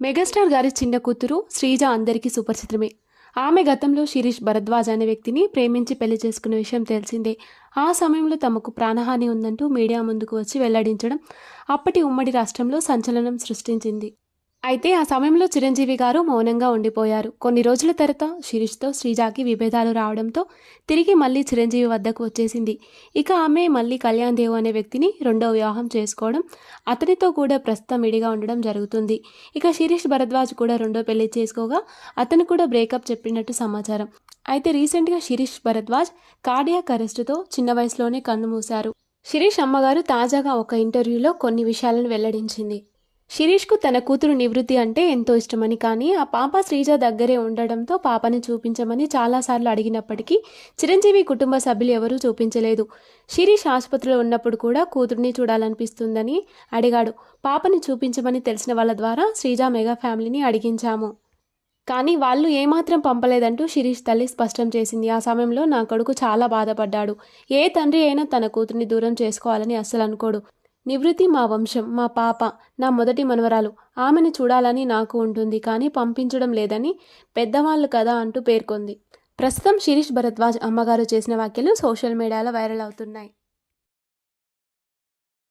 Megastar గారి చిన్న కూతురు శ్రీజ అందరికీ సుపరిచితమే. ఆమె గతంలో శిరీష్ భరద్వాజ్ అనే వ్యక్తిని ప్రేమించి పెళ్ళి చేసుకున్న విషయం తెలిసిందే. ఆ సమయంలో తమకు ప్రాణహాని ఉందంటూ మీడియా ముందుకు వచ్చి వెల్లడించడం అప్పటి ఉమ్మడి రాష్ట్రంలో సంచలనం సృష్టించింది. అయితే ఆ సమయంలో చిరంజీవి గారు మౌనంగా ఉండిపోయారు. కొన్ని రోజుల తర్వాత శిరీష్తో శ్రీజాకి విభేదాలు రావడంతో తిరిగి మళ్ళీ చిరంజీవి వద్దకు వచ్చేసింది. ఇక ఆమె మళ్ళీ కళ్యాణ్ దేవ్ అనే వ్యక్తిని రెండో వివాహం చేసుకోవడం అతనితో కూడా ప్రస్తుతం విడిగా ఉండడం జరుగుతుంది. ఇక శిరీష్ భరద్వాజ్ కూడా రెండో పెళ్ళి చేసుకోగా అతను కూడా బ్రేకప్ చెప్పినట్టు సమాచారం. అయితే రీసెంట్గా శిరీష్ భరద్వాజ్ కార్డియాక్ అరెస్టుతో చిన్న వయసులోనే కన్ను మూశారు. శిరీష్ అమ్మగారు తాజాగా ఒక ఇంటర్వ్యూలో కొన్ని విషయాలను వెల్లడించింది. శిరీష్కు తన కూతురు నివృత్తి అంటే ఎంతో ఇష్టమని కానీ ఆ పాప శ్రీజ దగ్గరే ఉండడంతో పాపని చూపించమని చాలాసార్లు అడిగినప్పటికీ చిరంజీవి కుటుంబ సభ్యులు ఎవరూ చూపించలేదు. శిరీష్ ఆసుపత్రిలో ఉన్నప్పుడు కూడా కూతుర్ని చూడాలనిపిస్తుందని అడిగాడు. పాపని చూపించమని తెలిసిన వాళ్ళ ద్వారా శ్రీజ మెగా ఫ్యామిలీని అడిగించాము. కానీ వాళ్ళు ఏమాత్రం పంపలేదంటూ శిరీష్ తల్లి స్పష్టం చేసింది. ఆ సమయంలో నా కొడుకు చాలా బాధపడ్డాడు. ఏ తండ్రి అయినా తన కూతుర్ని దూరం చేసుకోవాలని అస్సలు అనుకోడు. నివృత్తి మా వంశం మా పాప నా మొదటి మనవరాలు. ఆమెను చూడాలని నాకు ఉంటుంది కానీ పంపించడం లేదని పెద్దవాళ్ళు కదా అంటూ పేర్కొంది. ప్రస్తుతం శిరీష్ భరద్వాజ్ అమ్మగారు చేసిన వ్యాఖ్యలు సోషల్ మీడియాలో వైరల్ అవుతున్నాయి.